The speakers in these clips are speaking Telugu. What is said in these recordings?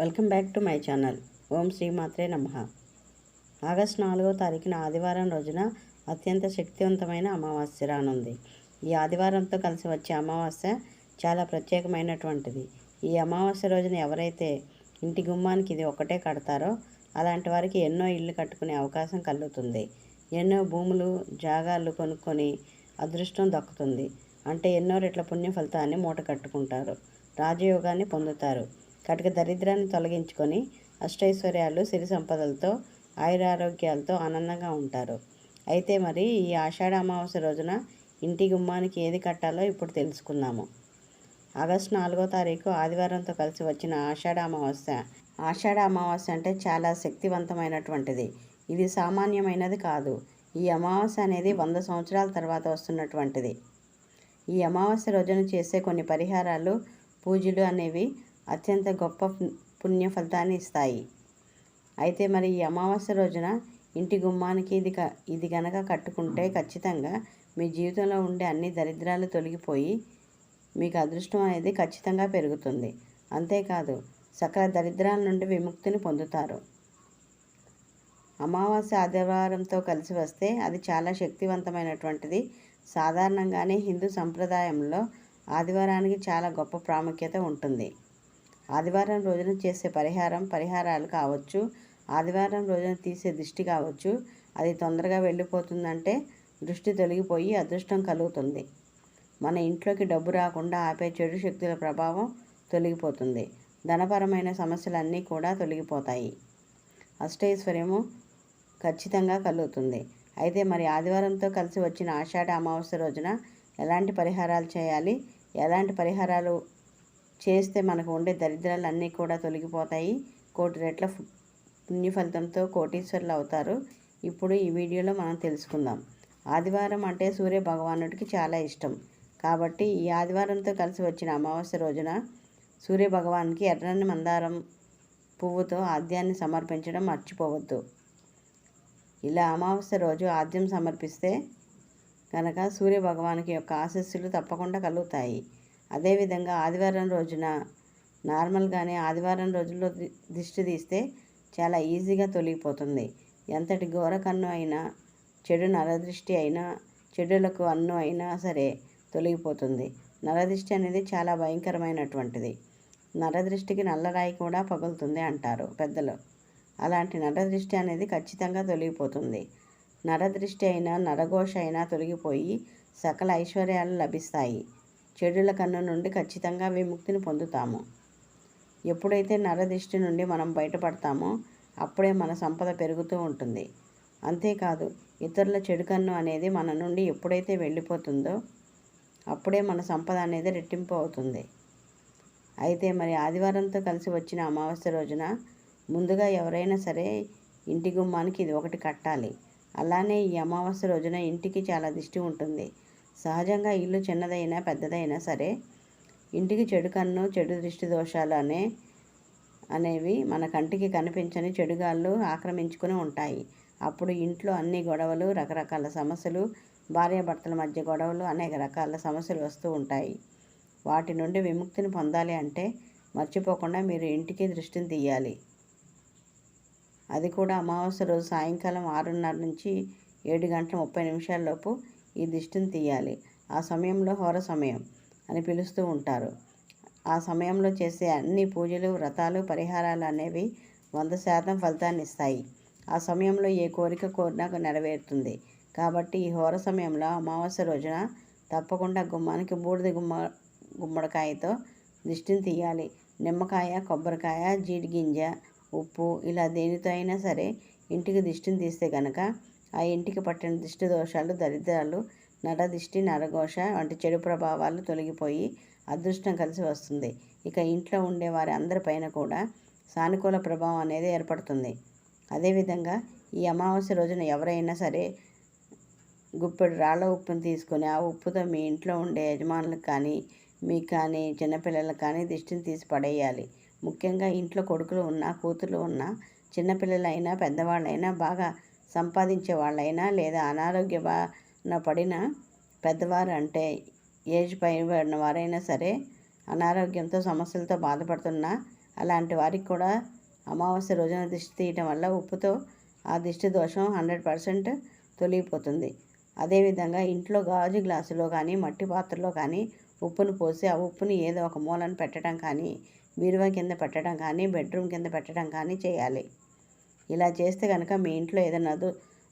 Welcome back to my channel. ఓం శ్రీమాత్రే నమ. ఆగస్టు నాలుగో తారీఖున ఆదివారం రోజున అత్యంత శక్తివంతమైన అమావాస్య రానుంది. ఈ ఆదివారంతో కలిసి వచ్చే అమావాస్య చాలా ప్రత్యేకమైనటువంటిది. ఈ అమావాస్య రోజున ఎవరైతే ఇంటి గుమ్మానికి ఇది ఒకటే కడతారో అలాంటి వారికి ఎన్నో ఇళ్ళు కట్టుకునే అవకాశం కలుగుతుంది. ఎన్నో భూములు జాగాలు కొనుక్కొని అదృష్టం దక్కుతుంది. అంటే ఎన్నో రెట్ల పుణ్య ఫలితాన్ని మూట కట్టుకుంటారు. రాజయోగాన్ని పొందుతారు. కటిక దరిద్రాన్ని తొలగించుకొని అష్టైశ్వర్యాలు సిరి సంపదలతో ఆయురారోగ్యాలతో ఆనందంగా ఉంటారు. అయితే మరి ఈ ఆషాఢ అమావాస్య రోజున ఇంటి గుమ్మానికి ఏది కట్టాలో ఇప్పుడు తెలుసుకుందాము. ఆగస్టు నాలుగో తారీఖు ఆదివారంతో కలిసి వచ్చిన ఆషాఢ అమావాస్య. ఆషాఢ అమావాస్య అంటే చాలా శక్తివంతమైనటువంటిది. ఇది సామాన్యమైనది కాదు. ఈ అమావాస్య అనేది వంద సంవత్సరాల తర్వాత వస్తున్నటువంటిది. ఈ అమావాస్య రోజున చేసే కొన్ని పరిహారాలు పూజలు అనేవి అత్యంత గొప్ప పుణ్య ఫలితాన్ని ఇస్తాయి. అయితే మరి ఈ అమావాస్య రోజున ఇంటి గుమ్మానికి ఇది క ఇది గనక కట్టుకుంటే ఖచ్చితంగా మీ జీవితంలో ఉండే అన్ని దరిద్రాలు తొలగిపోయి మీకు అదృష్టం అనేది ఖచ్చితంగా పెరుగుతుంది. అంతేకాదు సకల దరిద్రాల నుండి విముక్తిని పొందుతారు. అమావాస్య ఆదివారంతో కలిసి వస్తే అది చాలా శక్తివంతమైనటువంటిది. సాధారణంగానే హిందూ సంప్రదాయంలో ఆదివారానికి చాలా గొప్ప ప్రాముఖ్యత ఉంటుంది. ఆదివారం రోజున చేసే పరిహారం పరిహారాలు కావచ్చు ఆదివారం రోజున తీసే దృష్టి కావచ్చు. అది తొందరగా వెళ్ళిపోతుందంటే దృష్టి తొలగిపోయి అదృష్టం కలుగుతుంది. మన ఇంట్లోకి డబ్బు రాకుండా ఆపే చెడు శక్తుల ప్రభావం తొలగిపోతుంది. ధనపరమైన సమస్యలన్నీ కూడా తొలగిపోతాయి. అష్టైశ్వర్యము ఖచ్చితంగా కలుగుతుంది. అయితే మరి ఆదివారంతో కలిసి వచ్చిన ఆషాఢ అమావాస్య రోజున ఎలాంటి పరిహారాలు చేయాలి? ఎలాంటి పరిహారాలు చేస్తే మనకు ఉండే దరిద్రాలు అన్నీ కూడా తొలగిపోతాయి. కోటి రెట్ల పుణ్య ఫలితంతో కోటీశ్వరులు అవుతారు. ఇప్పుడు ఈ వీడియోలో మనం తెలుసుకుందాం. ఆదివారం అంటే సూర్య భగవానుడికి చాలా ఇష్టం. కాబట్టి ఈ ఆదివారంతో కలిసి వచ్చిన అమావాస్య రోజున సూర్య భగవాన్కి ఎర్రని మందారం పువ్వుతో ఆద్యాన్ని సమర్పించడం మర్చిపోవద్దు. ఇలా అమావాస్య రోజు ఆద్యం సమర్పిస్తే కనుక సూర్య భగవానికి యొక్క ఆశస్సులు తప్పకుండా కలుగుతాయి. అదేవిధంగా ఆదివారం రోజున నార్మల్గానే ఆదివారం రోజుల్లో దిష్టి తీస్తే చాలా ఈజీగా తొలగిపోతుంది. ఎంతటి ఘోర కన్ను అయినా చెడు నరదృష్టి అయినా చెడులకు అన్ను అయినా సరే తొలగిపోతుంది. నరదృష్టి అనేది చాలా భయంకరమైనటువంటిది. నరదృష్టికి నల్లరాయి కూడా పగులుతుంది అంటారు పెద్దలు. అలాంటి నరదృష్టి అనేది ఖచ్చితంగా తొలగిపోతుంది. నరదృష్టి అయినా నరఘోష అయినా తొలగిపోయి సకల ఐశ్వర్యాలు లభిస్తాయి. చెడుల కన్ను నుండి ఖచ్చితంగా విముక్తిని పొందుతాము. ఎప్పుడైతే నరదిష్టి నుండి మనం బయటపడతామో అప్పుడే మన సంపద పెరుగుతూ ఉంటుంది. అంతేకాదు ఇతరుల చెడు కన్ను అనేది మన నుండి ఎప్పుడైతే వెళ్ళిపోతుందో అప్పుడే మన సంపద అనేది రెట్టింపు అవుతుంది. అయితే మరి ఆదివారంతో కలిసి వచ్చిన అమావాస్య రోజున ముందుగా ఎవరైనా సరే ఇంటి గుమ్మానికి ఇది ఒకటి కట్టాలి. అలానే ఈ అమావాస్య రోజున ఇంటికి చాలా దిష్టి ఉంటుంది. సహజంగా ఇల్లు చిన్నదైనా పెద్దదైనా సరే ఇంటికి చెడు కన్ను చెడు దృష్టి దోషాలు అనే అనేవి మన కంటికి కనిపించని చెడుగాళ్ళు ఆక్రమించుకుని ఉంటాయి. అప్పుడు ఇంట్లో అన్ని గొడవలు రకరకాల సమస్యలు భార్యాభర్తల మధ్య గొడవలు అనేక రకాల సమస్యలు వస్తూ ఉంటాయి. వాటి నుండి విముక్తిని పొందాలి అంటే మర్చిపోకుండా మీరు ఇంటికి దృష్టిని తీయాలి. అది కూడా అమావాస్య రోజు సాయంకాలం ఆరున్నర నుంచి ఏడు గంటల ముప్పై నిమిషాల్లోపు ఈ దిష్టిని తీయాలి. ఆ సమయంలో హోర సమయం అని పిలుస్తూ ఉంటారు. ఆ సమయంలో చేసే అన్ని పూజలు వ్రతాలు పరిహారాలు అనేవి వంద శాతం ఫలితాన్ని ఇస్తాయి. ఆ సమయంలో ఏ కోరిక కోరినా నెరవేరుతుంది. కాబట్టి ఈ హోర సమయంలో అమావాస్య రోజున తప్పకుండా గుమ్మానికి బూడిద గుమ్మ గుమ్మడికాయతో దిష్టిని తీయాలి. నిమ్మకాయ కొబ్బరికాయ జీడిగింజ ఉప్పు ఇలా దేనితో అయినా సరే ఇంటికి దిష్టిని తీస్తే కనుక ఆ ఇంటికి పట్టిన దిష్టి దోషాలు దరిద్రాలు నరదిష్టి నరఘోష వంటి చెడు ప్రభావాలు తొలగిపోయి అదృష్టం కలిసి వస్తుంది. ఇక ఇంట్లో ఉండే వారి అందరిపైన కూడా సానుకూల ప్రభావం అనేది ఏర్పడుతుంది. అదేవిధంగా ఈ అమావాస్య రోజున ఎవరైనా సరే గుప్పెడు రాళ్ళ ఉప్పుని తీసుకొని ఆ ఉప్పుతో మీ ఇంట్లో ఉండే యజమానులకు కానీ మీకు కానీ చిన్నపిల్లలకు కానీ దిష్టిని తీసి పడేయాలి. ముఖ్యంగా ఇంట్లో కొడుకులు ఉన్నా కూతురు ఉన్నా చిన్నపిల్లలైనా పెద్దవాళ్ళైనా బాగా సంపాదించే వాళ్ళైనా లేదా అనారోగ్య బారిన పడిన పెద్దవారు అంటే ఏజ్ పైబడిన వారైనా సరే అనారోగ్యంతో సమస్యలతో బాధపడుతున్న అలాంటి వారికి కూడా అమావాస్య రోజున దిష్టి తీయటం వల్ల ఉప్పుతో ఆ దిష్టి దోషం హండ్రెడ్ పర్సెంట్ తొలగిపోతుంది. అదేవిధంగా ఇంట్లో గాజు గ్లాసులో కానీ మట్టి పాత్రలో కానీ ఉప్పును పోసి ఆ ఉప్పుని ఏదో ఒక మూలను పెట్టడం కానీ బీరువా కింద పెట్టడం కానీ బెడ్రూమ్ కింద పెట్టడం కానీ చేయాలి. ఇలా చేస్తే కనుక మీ ఇంట్లో ఏదైనా దు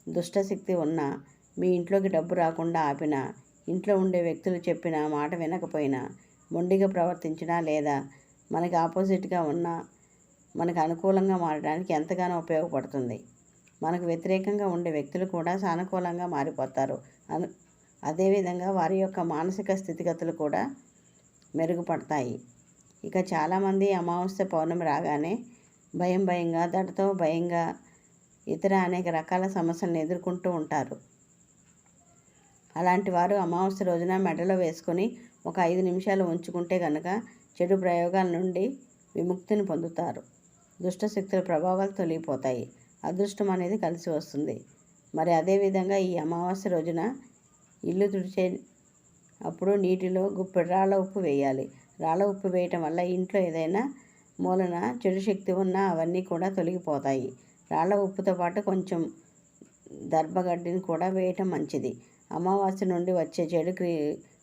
దుష్టశక్తి ఉన్నా మీ ఇంట్లోకి డబ్బు రాకుండా ఆపినా ఇంట్లో ఉండే వ్యక్తులు చెప్పిన మాట వినకపోయినా మొండిగా ప్రవర్తించినా లేదా మనకి ఆపోజిట్గా ఉన్నా మనకు అనుకూలంగా మారడానికి ఎంతగానో ఉపయోగపడుతుంది. మనకు వ్యతిరేకంగా ఉండే వ్యక్తులు కూడా సానుకూలంగా మారిపోతారు. అను అదేవిధంగా వారి యొక్క మానసిక స్థితిగతులు కూడా మెరుగుపడతాయి. ఇక చాలామంది అమావాస్య పౌర్ణమి రాగానే భయం భయంగా దడతో భయంగా ఇతర అనేక రకాల సమస్యలను ఎదుర్కొంటూ ఉంటారు. అలాంటి వారు అమావాస్య రోజున మెడలో వేసుకొని ఒక ఐదు నిమిషాలు ఉంచుకుంటే కనుక చెడు ప్రయోగాల నుండి విముక్తిని పొందుతారు. దుష్టశక్తుల ప్రభావాలు తొలగిపోతాయి. అదృష్టం అనేది కలిసి వస్తుంది. మరి అదేవిధంగా ఈ అమావాస్య రోజున ఇల్లు తుడిచే అప్పుడు నీటిలో గుప్పెడు రాళ్ళ ఉప్పు వేయాలి. రాళ్ళ ఉప్పు వేయటం వల్ల ఇంట్లో ఏదైనా మూలన చెడు శక్తి ఉన్నా అవన్నీ కూడా తొలగిపోతాయి. రాళ్ళ ఉప్పుతో పాటు కొంచెం దర్భగడ్డిని కూడా వేయటం మంచిది. అమావాస్య నుండి వచ్చే చెడు క్రి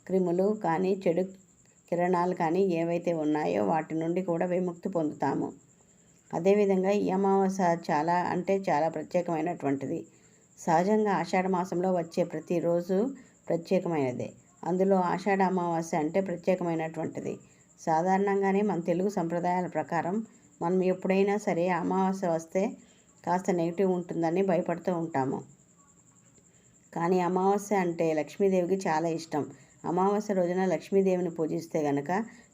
క్రిములు కానీ చెడు కిరణాలు కానీ ఏవైతే ఉన్నాయో వాటి నుండి కూడా విముక్తి పొందుతాము. అదేవిధంగా ఈ అమావాస్య చాలా అంటే చాలా ప్రత్యేకమైనటువంటిది. సహజంగా ఆషాఢ మాసంలో వచ్చే ప్రతిరోజు ప్రత్యేకమైనదే. అందులో ఆషాఢ అమావాస్య అంటే ప్రత్యేకమైనటువంటిది. సాధారణంగానే మన తెలుగు సంప్రదాయాల ప్రకారం మనం ఎప్పుడైనా సరే అమావాస్య వస్తే కాస్త నెగిటివ్ ఉంటుందని భయపడుతూ ఉంటాము. కానీ అమావాస్య అంటే లక్ష్మీదేవికి చాలా ఇష్టం. అమావాస్య రోజున లక్ష్మీదేవిని పూజిస్తే గనక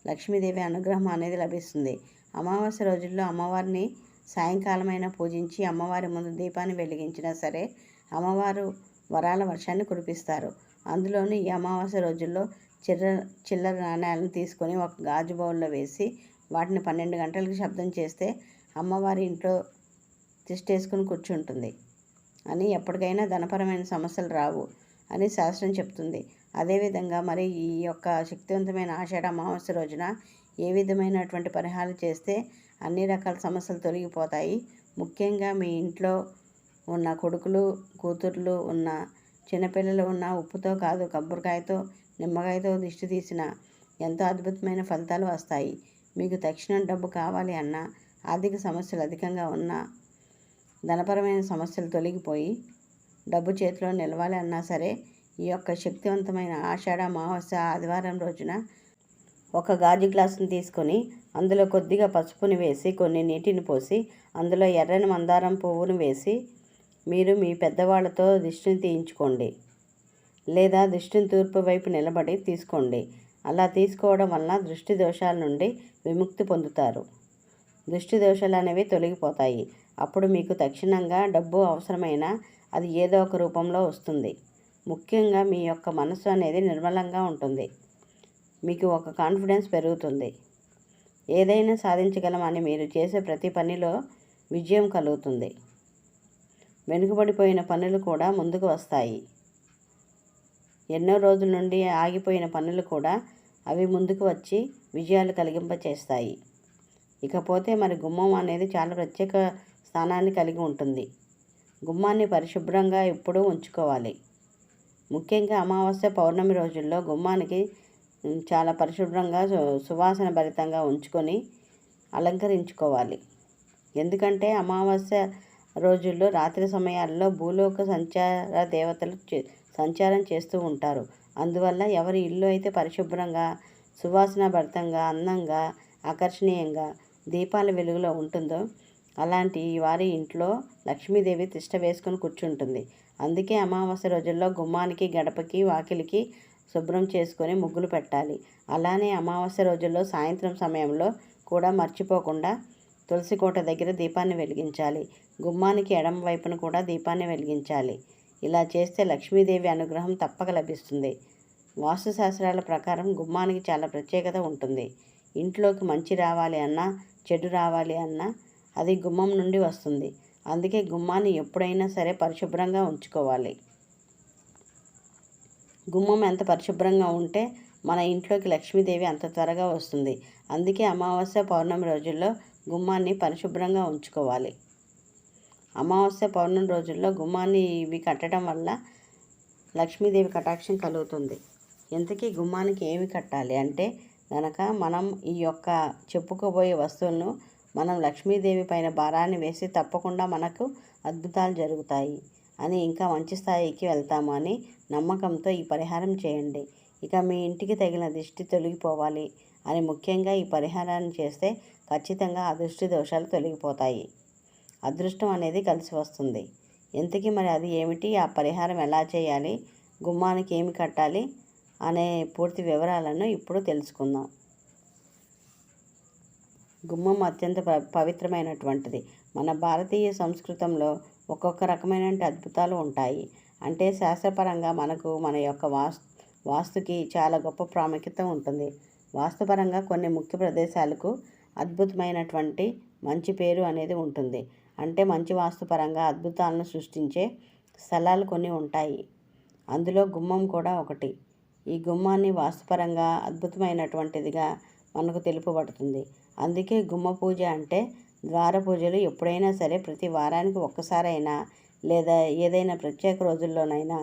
లక్ష్మీదేవి అనుగ్రహం అనేది లభిస్తుంది. అమావాస్య రోజుల్లో అమ్మవారిని సాయంకాలమైనా పూజించి అమ్మవారి ముందు దీపాన్ని వెలిగించినా సరే అమ్మవారు వరాల వర్షాన్ని కురిపిస్తారు. అందులోని ఈ అమావాస్య రోజుల్లో చిల్లర చిల్లర నాణ్యాలను తీసుకొని ఒక గాజు బౌల్లో వేసి వాటిని పన్నెండు గంటలకు శబ్దం చేస్తే అమ్మవారి ఇంట్లో తిష్టేసుకుని కూర్చుంటుంది. అని ఎప్పటికైనా ధనపరమైన సమస్యలు రావు అని శాస్త్రం చెప్తుంది. అదేవిధంగా మరి ఈ యొక్క శక్తివంతమైన ఆషాఢ అమావాస్య రోజున ఏ విధమైనటువంటి పరిహారాలు చేస్తే అన్ని రకాల సమస్యలు తొలగిపోతాయి. ముఖ్యంగా మీ ఇంట్లో ఉన్న కొడుకులు కూతుర్లు ఉన్న చిన్నపిల్లలు ఉన్న ఉప్పుతో కాదు కొబ్బరికాయతో నిమ్మకాయతో దిష్టి తీసిన ఎంతో అద్భుతమైన ఫలితాలు వస్తాయి. మీకు తక్షణం డబ్బు కావాలి అన్నా ఆర్థిక సమస్యలు అధికంగా ఉన్నా ధనపరమైన సమస్యలు తొలగిపోయి డబ్బు చేతిలో నిలవాలి అన్నా సరే ఈ యొక్క శక్తివంతమైన ఆషాఢ అమావాస్య ఆదివారం రోజున ఒక గాజు గ్లాసును తీసుకొని అందులో కొద్దిగా పసుపుని వేసి కొన్ని నీటిని పోసి అందులో ఎర్రని మందారం పువ్వును వేసి మీరు మీ పెద్దవాళ్ళతో దిష్టిని తీయించుకోండి. లేదా దృష్టిని తూర్పు వైపు నిలబడి తీసుకోండి. అలా తీసుకోవడం వలన దృష్టి దోషాల నుండి విముక్తి పొందుతారు. దృష్టి దోషాలు అనేవి తొలగిపోతాయి. అప్పుడు మీకు తక్షణంగా డబ్బు అవసరమైన అది ఏదో ఒక రూపంలో వస్తుంది. ముఖ్యంగా మీ యొక్క మనసు అనేది నిర్మలంగా ఉంటుంది. మీకు ఒక కాన్ఫిడెన్స్ పెరుగుతుంది. ఏదైనా సాధించగలమని మీరు చేసే ప్రతి పనిలో విజయం కలుగుతుంది. వెనుకబడిపోయిన పనులు కూడా ముందుకు వస్తాయి. ఎన్నో రోజుల నుండి ఆగిపోయిన పనులు కూడా అవి ముందుకు వచ్చి విజయాలు కలిగింపచేస్తాయి. ఇకపోతే మరి గుమ్మం అనేది చాలా ప్రత్యేక స్థానాన్ని కలిగి ఉంటుంది. గుమ్మాన్ని పరిశుభ్రంగా ఎప్పుడూ ఉంచుకోవాలి. ముఖ్యంగా అమావాస్య పౌర్ణమి రోజుల్లో గుమ్మానికి చాలా పరిశుభ్రంగా సువాసన భరితంగా ఉంచుకొని అలంకరించుకోవాలి. ఎందుకంటే అమావాస్య రోజుల్లో రాత్రి సమయాల్లో భూలోక సంచార దేవతలు సంచారం చేస్తూ ఉంటారు. అందువల్ల ఎవరి ఇల్లు అయితే పరిశుభ్రంగా సువాసన భరితంగా అందంగా ఆకర్షణీయంగా దీపాల వెలుగులో ఉంటుందో అలాంటి వారి ఇంట్లో లక్ష్మీదేవి తిష్ట వేసుకొని కూర్చుంటుంది. అందుకే అమావాస్య రోజుల్లో గుమ్మానికి గడపకి వాకిలికి శుభ్రం చేసుకొని ముగ్గులు పెట్టాలి. అలానే అమావాస్య రోజుల్లో సాయంత్రం సమయంలో కూడా మర్చిపోకుండా తులసి కోట దగ్గర దీపాన్ని వెలిగించాలి. గుమ్మానికి ఎడమ వైపున కూడా దీపాన్ని వెలిగించాలి. ఇలా చేస్తే లక్ష్మీదేవి అనుగ్రహం తప్పక లభిస్తుంది. వాస్తుశాస్త్రాల ప్రకారం గుమ్మానికి చాలా ప్రత్యేకత ఉంటుంది. ఇంట్లోకి మంచి రావాలి అన్నా చెడు రావాలి అన్నా అది గుమ్మం నుండి వస్తుంది. అందుకే గుమ్మాన్ని ఎప్పుడైనా సరే పరిశుభ్రంగా ఉంచుకోవాలి. గుమ్మం ఎంత పరిశుభ్రంగా ఉంటే మన ఇంట్లోకి లక్ష్మీదేవి అంత త్వరగా వస్తుంది. అందుకే అమావాస్య పౌర్ణమి రోజుల్లో గుమ్మాన్ని పరిశుభ్రంగా ఉంచుకోవాలి. అమావాస్య పౌర్ణమి రోజుల్లో గుమ్మాన్ని ఇవి కట్టడం వల్ల లక్ష్మీదేవి కటాక్షం కలుగుతుంది. ఇంతకీ గుమ్మానికి ఏమి కట్టాలి? అంటే కనుక మనం ఈ యొక్క చెప్పుకోబోయే వస్తువులను మనం లక్ష్మీదేవి పైన భారాన్ని వేసి తప్పకుండా మనకు అద్భుతాలు జరుగుతాయి అని ఇంకా మంచి స్థాయికి వెళ్తాము అని నమ్మకంతో ఈ పరిహారం చేయండి. ఇక మీ ఇంటికి తగిన దిష్టి తొలగిపోవాలి అని ముఖ్యంగా ఈ పరిహారాన్ని చేస్తే ఖచ్చితంగా ఆ దృష్టి దోషాలు తొలగిపోతాయి. అదృష్టం అనేది కలిసి వస్తుంది. ఇంతకీ మరి అది ఏమిటి? ఆ పరిహారం ఎలా చేయాలి? గుమ్మానికి ఏమి కట్టాలి? అనే పూర్తి వివరాలను ఇప్పుడు తెలుసుకుందాం. గుమ్మం అత్యంత పవిత్రమైనటువంటిది. మన భారతీయ సంస్కృతంలో ఒక్కొక్క రకమైన అద్భుతాలు ఉంటాయి. అంటే శాస్త్రపరంగా మనకు మన యొక్క వాస్ వాస్తుకి చాలా గొప్ప ప్రాముఖ్యత ఉంటుంది. వాస్తుపరంగా కొన్ని ముఖ్య ప్రదేశాలకు అద్భుతమైనటువంటి మంచి పేరు అనేది ఉంటుంది. అంటే మంచి వాస్తుపరంగా అద్భుతాలను సృష్టించే స్థలాలు కొన్ని ఉంటాయి. అందులో గుమ్మం కూడా ఒకటి. ఈ గుమ్మాన్ని వాస్తుపరంగా అద్భుతమైనటువంటిదిగా మనకు తెలుపబడుతుంది. అందుకే గుమ్మ పూజ అంటే ద్వార పూజలు ఎప్పుడైనా సరే ప్రతి వారానికి ఒక్కసారైనా లేదా ఏదైనా ప్రత్యేక రోజుల్లోనైనా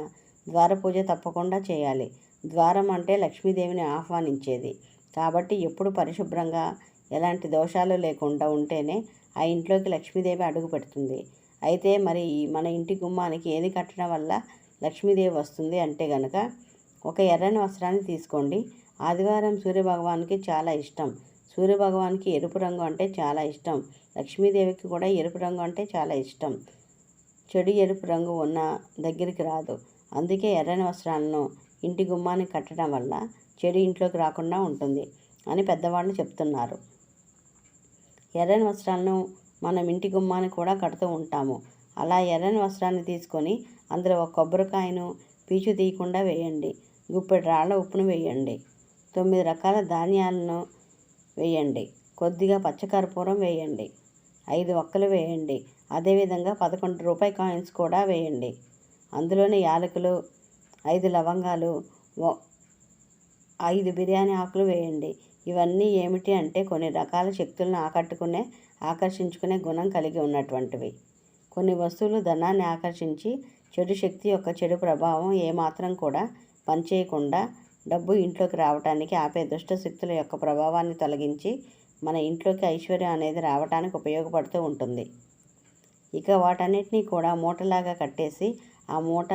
ద్వార పూజ తప్పకుండా చేయాలి. ద్వారం అంటే లక్ష్మీదేవిని ఆహ్వానించేది. కాబట్టి ఎప్పుడు పరిశుభ్రంగా ఎలాంటి దోషాలు లేకుండా ఉంటేనే ఆ ఇంట్లోకి లక్ష్మీదేవి అడుగు పెడుతుంది. అయితే మరి మన ఇంటి గుమ్మానికి ఏది కట్టడం వల్ల లక్ష్మీదేవి వస్తుంది అంటే గనక ఒక ఎర్రని వస్త్రాన్ని తీసుకోండి. ఆదివారం సూర్యభగవానికి చాలా ఇష్టం. సూర్యభగవానికి ఎరుపు రంగు అంటే చాలా ఇష్టం. లక్ష్మీదేవికి కూడా ఎరుపు రంగు అంటే చాలా ఇష్టం. చెడు ఎరుపు రంగు ఉన్న దగ్గరికి రాదు. అందుకే ఎర్రని వస్త్రాలను ఇంటి గుమ్మానికి కట్టడం వల్ల చెడు ఇంట్లోకి రాకుండా ఉంటుంది అని పెద్దవాళ్ళు చెప్తున్నారు. ఎర్రని వస్త్రాలను మనం ఇంటి గుమ్మాన్ని కూడా కడుతూ ఉంటాము. అలా ఎర్రని వస్త్రాన్ని తీసుకొని అందులో ఒక కొబ్బరికాయను పీచు తీయకుండా వేయండి. గుప్పెడు రాళ్ళ ఉప్పును వేయండి. తొమ్మిది రకాల ధాన్యాలను వేయండి. కొద్దిగా పచ్చకర్పూరం వేయండి. ఐదు ఒక్కలు వేయండి. అదేవిధంగా పదకొండు రూపాయి కాయిన్స్ కూడా వేయండి. అందులోని యాలకులు ఐదు లవంగాలు ఐదు బిర్యానీ ఆకులు వేయండి. ఇవన్నీ ఏమిటి అంటే కొన్ని రకాల శక్తులను ఆకట్టుకునే ఆకర్షించుకునే గుణం కలిగి ఉన్నటువంటివి. కొన్ని వస్తువులు ధనాన్ని ఆకర్షించి చెడు శక్తి యొక్క చెడు ప్రభావం ఏమాత్రం కూడా పనిచేయకుండా డబ్బు ఇంట్లోకి రావటానికి ఆపే దుష్ట శక్తుల యొక్క ప్రభావాన్ని తొలగించి మన ఇంట్లోకి ఐశ్వర్యం అనేది రావటానికి ఉపయోగపడుతూ ఉంటుంది. ఇక వాటన్నిటినీ కూడా మూటలాగా కట్టేసి ఆ మూట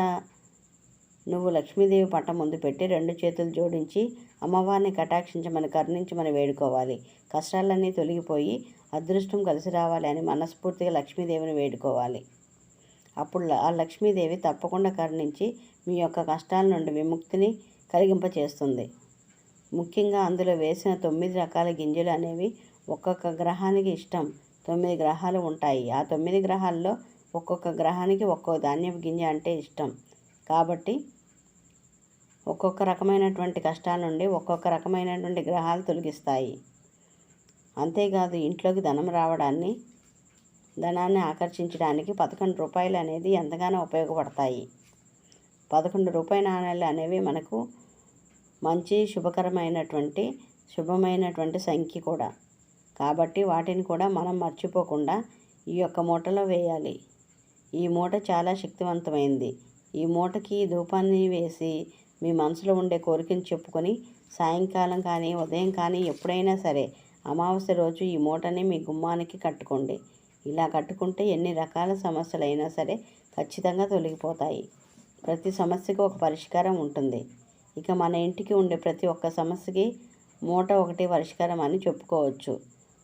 నువ్వు లక్ష్మీదేవి పట్ట ముందు పెట్టి రెండు చేతులు జోడించి అమ్మవారిని కటాక్షించమని కరుణించమని వేడుకోవాలి. కష్టాలన్నీ తొలగిపోయి అదృష్టం కలిసి రావాలి అని మనస్ఫూర్తిగా లక్ష్మీదేవిని వేడుకోవాలి. అప్పుడు ఆ లక్ష్మీదేవి తప్పకుండా కరుణించి మీ యొక్క కష్టాల నుండి విముక్తిని కలిగింపచేస్తుంది. ముఖ్యంగా అందులో వేసిన తొమ్మిది రకాల గింజలు అనేవి ఒక్కొక్క గ్రహానికి ఇష్టం. తొమ్మిది గ్రహాలు ఉంటాయి. ఆ తొమ్మిది గ్రహాల్లో ఒక్కొక్క గ్రహానికి ఒక్కో ధాన్యపు గింజ అంటే ఇష్టం. కాబట్టి ఒక్కొక్క రకమైనటువంటి కష్టాల నుండి ఒక్కొక్క రకమైనటువంటి గ్రహాలు తొలగిస్తాయి. అంతేకాదు ఇంట్లోకి ధనం రావడాన్ని ధనాన్ని ఆకర్షించడానికి పదకొండు రూపాయలు అనేది ఎంతగానో ఉపయోగపడతాయి. పదకొండు రూపాయి నాణ్యాలు అనేవి మనకు మంచి శుభకరమైనటువంటి శుభమైనటువంటి సంఖ్య కూడా. కాబట్టి వాటిని కూడా మనం మర్చిపోకుండా ఈ యొక్క మూటలో వేయాలి. ఈ మూట చాలా శక్తివంతమైంది. ఈ మూటకి ధూపాన్ని వేసి మీ మనసులో ఉండే కోరికను చెప్పుకొని సాయంకాలం కానీ ఉదయం కానీ ఎప్పుడైనా సరే అమావాస్య రోజు ఈ మూటని మీ గుమ్మానికి కట్టుకోండి. ఇలా కట్టుకుంటే ఎన్ని రకాల సమస్యలు అయినా సరే ఖచ్చితంగా తొలగిపోతాయి. ప్రతి సమస్యకు ఒక పరిష్కారం ఉంటుంది. ఇక మన ఇంటికి ఉండే ప్రతి ఒక్క సమస్యకి మూట ఒకటి పరిష్కారం అని చెప్పుకోవచ్చు.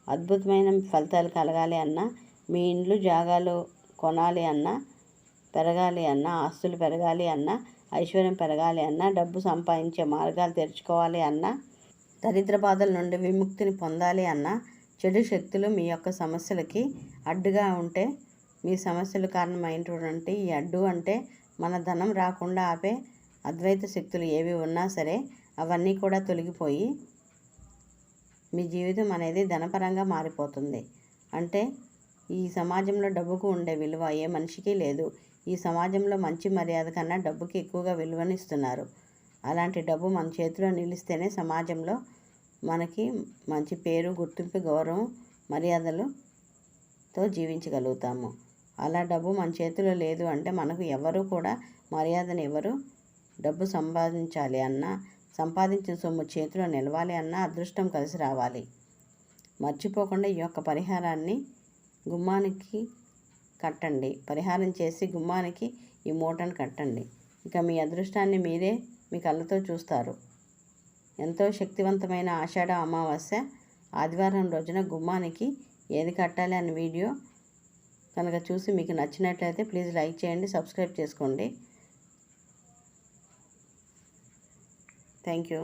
అద్భుతమైన ఫలితాలు కలగాలి అన్నా మీ ఇండ్లు జాగాలు కొనాలి అన్నా పెరగాలి అన్నా ఆస్తులు పెరగాలి అన్నా ఐశ్వర్యం పెరగాలి అన్నా డబ్బు సంపాదించే మార్గాలు తెరుచుకోవాలి అన్నా దరిద్ర బాధల నుండి విముక్తిని పొందాలి అన్నా చెడు శక్తులు మీ యొక్క సమస్యలకి అడ్డుగా ఉంటే మీ సమస్యలు కారణమైనటువంటి ఈ అడ్డు అంటే మన ధనం రాకుండా ఆపే అద్వైత శక్తులు ఏవి ఉన్నా సరే అవన్నీ కూడా తొలగిపోయి మీ జీవితం అనేది ధనపరంగా మారిపోతుంది. అంటే ఈ సమాజంలో డబ్బుకు ఉండే విలువ ఏ మనిషికి లేదు. ఈ సమాజంలో మంచి మర్యాద కన్నా డబ్బుకి ఎక్కువగా విలువనిస్తున్నారు అలాంటి డబ్బు మన చేతిలో నిలిస్తేనే సమాజంలో మనకి మంచి పేరు గుర్తింపు గౌరవం మర్యాదలతో జీవించగలుగుతాము. అలా డబ్బు మన చేతిలో లేదు అంటే మనకు ఎవరు కూడా మర్యాదను ఎవరు డబ్బు సంపాదించాలి అన్నా సంపాదించిన సొమ్ము చేతిలో నిలవాలి అన్నా అదృష్టం కలిసి రావాలి. మర్చిపోకుండా ఈ యొక్క పరిహారాన్ని గుమ్మానికి కట్టండి. పరిహారం చేసి గుమ్మానికి ఈ మూటను కట్టండి. ఇక మీ అదృష్టాన్ని మీరే మీ కళ్ళతో చూస్తారు. ఎంతో శక్తివంతమైన ఆషాఢ అమావాస్య ఆదివారం రోజున గుమ్మానికి ఏది కట్టాలి అనే వీడియో కనుక చూసి మీకు నచ్చినట్లయితే ప్లీజ్ లైక్ చేయండి సబ్స్క్రైబ్ చేసుకోండి. Thank you.